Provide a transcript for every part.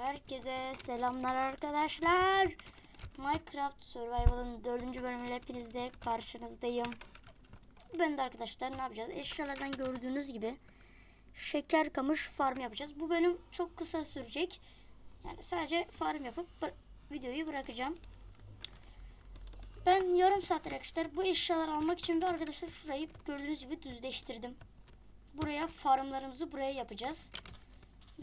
Herkese selamlar arkadaşlar. Minecraft Survival'ın dördüncü bölümüyle hepinizle karşınızdayım. Ben de arkadaşlar ne yapacağız? Eşyalardan gördüğünüz gibi şeker kamış farm yapacağız. Bu bölüm çok kısa sürecek. Yani sadece farm yapıp videoyu bırakacağım. Ben yarım saat arkadaşlar bu eşyaları almak için bir arkadaşlar şurayı gördüğünüz gibi düzleştirdim. Buraya farmlarımızı buraya yapacağız.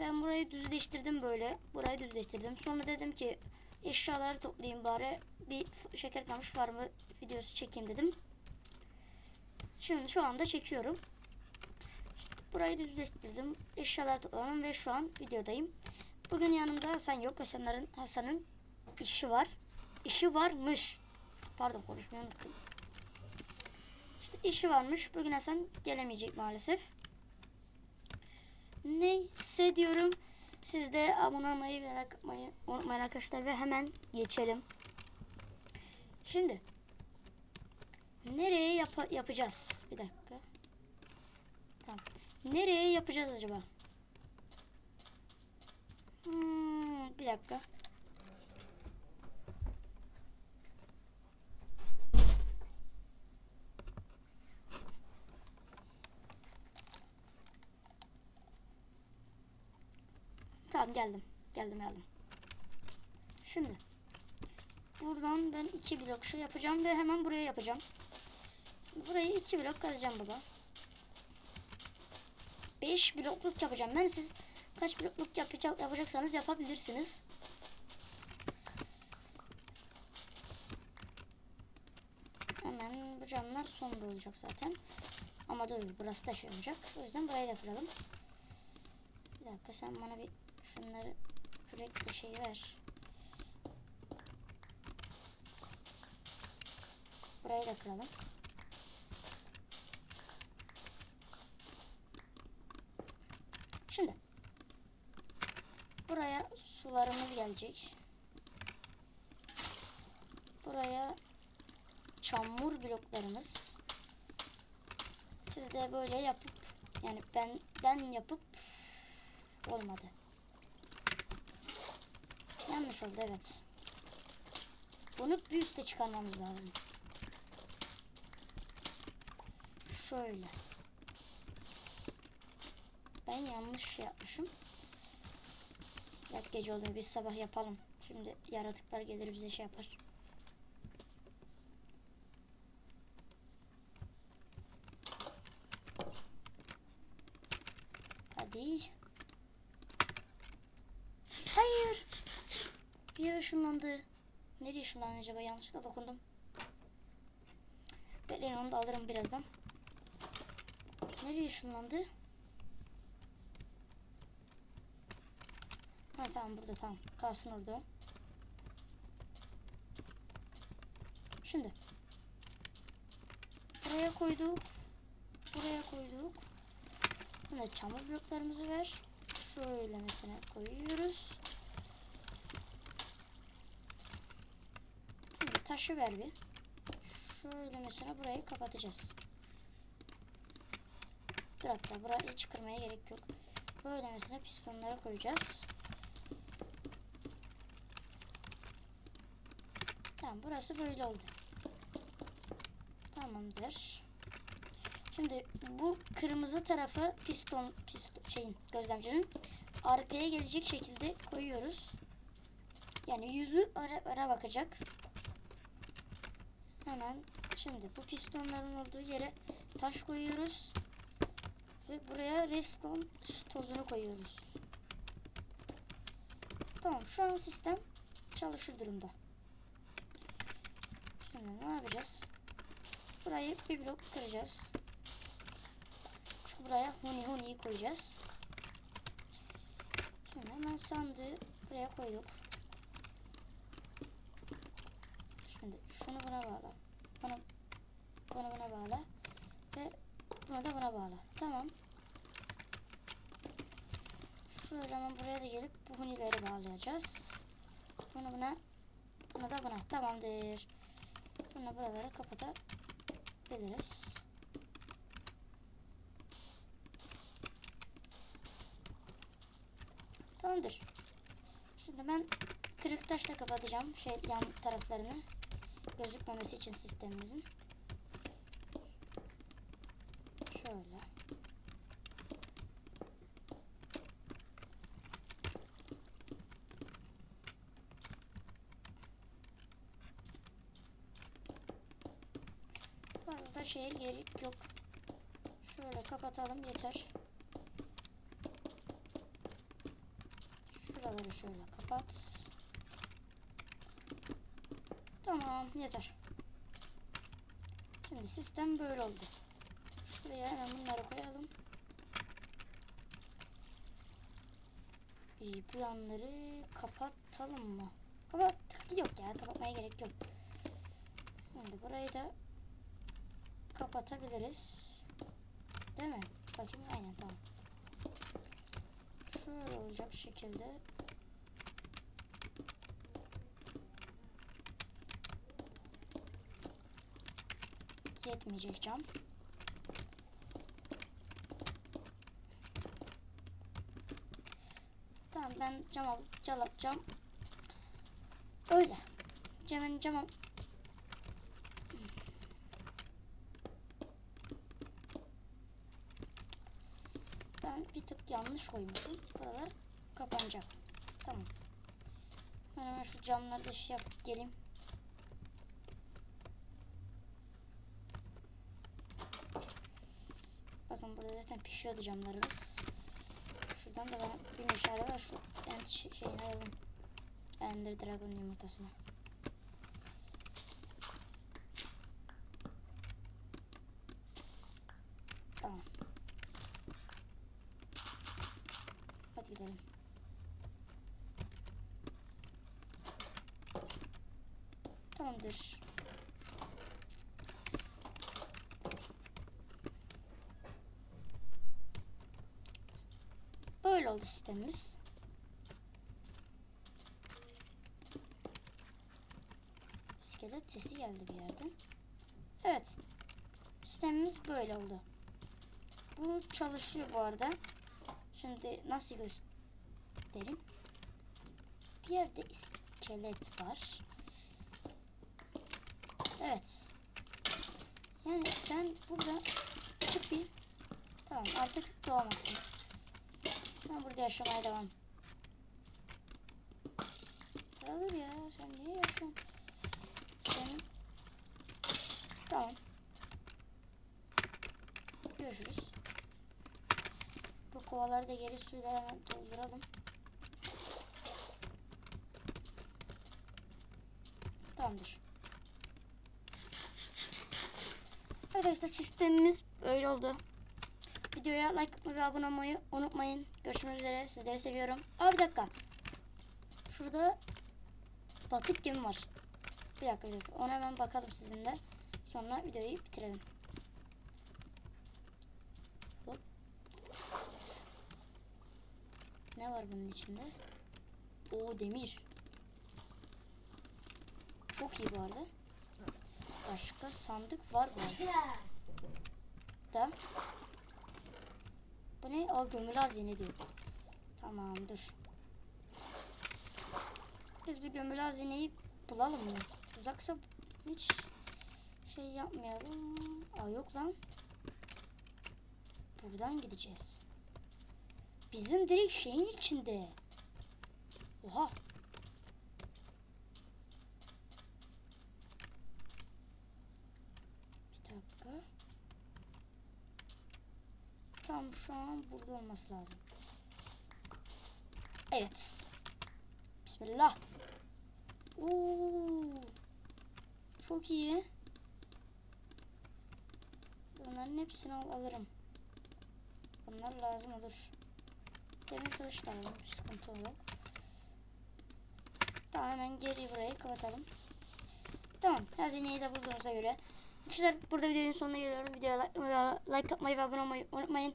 Ben burayı düzleştirdim böyle. Burayı düzleştirdim. Sonra dedim ki eşyaları toplayayım bari. Bir şeker kamış farmı videosu çekeyim dedim. Şimdi şu anda çekiyorum. İşte burayı düzleştirdim. Eşyaları topladım ve şu an videodayım. Bugün yanımda Hasan yok. Hasanların Hasan'ın işi var. İşi varmış. Pardon konuşmayı unuttum. İşte işi varmış. Bugün Hasan gelemeyecek maalesef. Neyse diyorum. Siz de abone olmayı ve like atmayı unutmayın arkadaşlar ve hemen geçelim. Şimdi nereye yapa- yapacağız? Bir dakika. Tamam. Nereye yapacağız acaba? Hmm, bir dakika. Tamam geldim. Geldim geldim. Şimdi buradan ben iki blok şey yapacağım ve hemen buraya yapacağım. Burayı iki blok kazacağım baba. Beş blokluk yapacağım. Ben siz kaç blokluk yapacak, yapacaksanız yapabilirsiniz. Hemen bu camlar sonra olacak zaten. Ama dur burası da şey olacak. O yüzden burayı da kıralım. Bir dakika sen bana bir şunları kürekle şey ver. Burayı da kıralım. Şimdi buraya sularımız gelecek. Buraya çamur bloklarımız. Siz de böyle yapıp yani benden yapıp olmadı. Yanlış oldu evet. Bunu bir üste çıkarmamız lazım. Şöyle. Ben yanlış şey yapmışım. Bak gece oldu biz sabah yapalım. Şimdi yaratıklar gelir bize şey yapar. Hadi. Hayır. Bir yer ışınlandı. Nereye ışınlandı acaba? Yanlışlıkla dokundum. Bekleyin onu da alırım birazdan. Nereye ışınlandı? Ha tamam burada tamam. Kalsın orada. Şimdi. Buraya koyduk. Buraya koyduk. Buna çamur bloklarımızı ver. Şöyle mesela koyuyoruz. Şimdi taşı ver bir. Şöyle mesela burayı kapatacağız. Dur hatta burayı hiç kırmaya gerek yok. Böyle mesela pistonlara koyacağız. Tamam burası böyle oldu. Tamamdır. Şimdi bu kırmızı tarafı piston, piston şeyin gözlemcinin arkaya gelecek şekilde koyuyoruz. Yani yüzü ara, ara bakacak. Hemen şimdi bu pistonların olduğu yere taş koyuyoruz. Ve buraya reston tozunu koyuyoruz. Tamam şu an sistem çalışır durumda. Şimdi ne yapacağız? Burayı bir blok kıracağız. Şu buraya huni huni'yi koyacağız. Şimdi hemen sandığı buraya koyduk. Şimdi şunu buna bağla. Bunu, bunu buna bağla. Ve bunu da buna bağla. Tamam. Şöyle hemen buraya da gelip bu hunileri bağlayacağız. Bunu buna, bunu da buna. Tamamdır. Bunu buraları kapatabiliriz. Tamamdır. Şimdi ben kırık taşla kapatacağım şey yan taraflarını gözükmemesi için sistemimizin. Şöyle. Fazla şeye gerek yok. Şöyle kapatalım yeter. Şuraları şöyle kapat. Tamam yeter. Şimdi sistem böyle oldu. Şuraya hemen bunları koyalım. İyi, bu yanları kapatalım mı? Kapattık yok ya kapatmaya gerek yok. Şimdi burayı da kapatabiliriz. Değil mi? Bakayım aynen tamam. Şöyle olacak şekilde. Yetmeyecek cam. Tamam ben cam al, cam cam. Öyle. Camın camı Ben bir tık yanlış koymuşum. Buralar kapanacak. Tamam. Ben hemen şu camları da şey yapıp geleyim. Bakın burada zaten pişiyordu camlarımız. Şuradan da bana bir meşale var. Şu end şey- şeyini alalım. Ender Dragon yumurtasını. Tamam. Hadi gidelim. Tamamdır. Oldu sistemimiz. İskelet sesi geldi bir yerden. Evet. Sistemimiz böyle oldu. Bu çalışıyor bu arada. Şimdi nasıl göstereyim? Bir yerde iskelet var. Evet. Yani sen burada çık bir. Tamam artık doğamazsınız. Ben burada yaşamaya devam. Alır ya sen niye yaşıyorsun? Senin... Tamam. Görüşürüz. Bu kovaları da geri suyla hemen dolduralım. Tamamdır. Arkadaşlar sistemimiz böyle oldu. Videoya like atmayı ve abone olmayı unutmayın. Görüşmek üzere. Sizleri seviyorum. Aa bir dakika. Şurada batık gemi var. Bir dakika bir dakika. Ona hemen bakalım sizinle. Sonra videoyu bitirelim. Hop. Ne var bunun içinde? O demir. Çok iyi bu arada. Başka sandık var arada. Da. Bu ne? O gömülü hazine diyor. Tamam dur. Biz bir gömülü hazineyi bulalım mı? Uzaksa hiç şey yapmayalım. Aa yok lan. Buradan gideceğiz. Bizim direkt şeyin içinde. Oha. Bir dakika. Tam şu an burada olması lazım. Evet. Bismillah. Oo. Çok iyi. Bunların hepsini al alırım. Bunlar lazım olur. Demir kılıç da alalım. Sıkıntı olur. Tamam hemen geri burayı kapatalım. Tamam. Hazineyi de bulduğumuza göre. Arkadaşlar burada videonun sonuna geliyorum. Videoya like, like atmayı ve abone olmayı unutmayın.